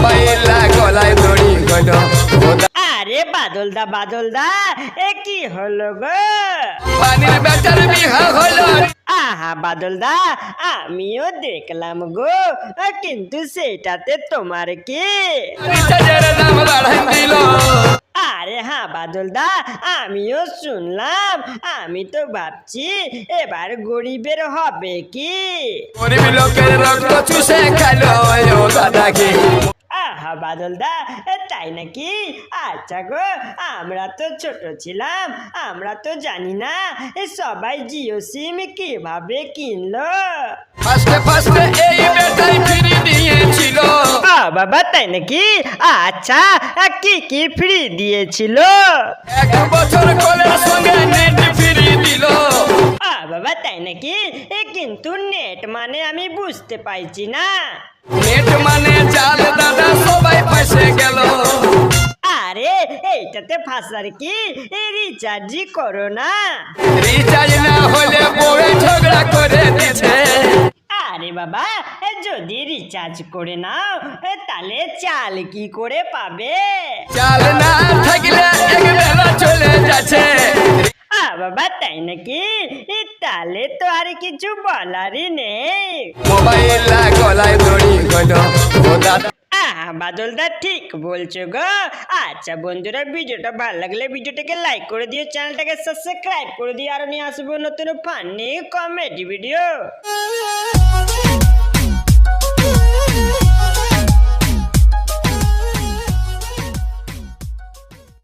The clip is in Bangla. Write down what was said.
মোবাইল গলায় দড়ি গেল আরে বাদলদা বাদলদা এ কি হলো গো? পানির বেটার বিহা হলো। আহা বাদলদা আমিও দেখলাম গো কিন্তু সেটাতে তোমার কি? আরে হ্যাঁ বাদলদা আমিও শুনলাম আমি তো ভাবছি এবার গরিবের হবে কি? গরিব লোকের রক্ত চুষে খাইলো ও দাদা কি বাদলদা তাই নাকি? আচ্ছা গো আমরা তো ছোট ছিলাম আমরা তো জানি না এ সবাই জিও সিম কীভাবে কিনলো? বাবা তাই নাকি? আচ্ছা কি কি ফ্রি দিয়েছিল? এক বছর কলের সঙ্গে এ কিন্তু নেট মানে আমি বুঝতে পাইছি না। নেট মানে জাল দাদা সবাই ফাঁসে গেল। আরে এইটাতে ফাঁসার কি? রিচার্জই করো না। রিচার্জ না হলে বউয়ে ঝগড়া করে দিছে আরে বাবা যদি রিচার্জ করে নাও তাহলে চাল কি করে পাবে? চাল না থাকলে এক বেলা চলে যাচ্ছে। বাবা তাই নাকি? তাহলে তো আর কিছু বলারই নেই। বাদলদা ঠিক বলছো গো। আচ্ছা বন্ধুরা ভিডিওটা ভালো লাগলে ভিডিওটাকে লাইক করে দিও চ্যানেলটাকে সাবস্ক্রাইব করে দিও আর নিয়ে আসব নতুন ফানি কমেডি ভিডিও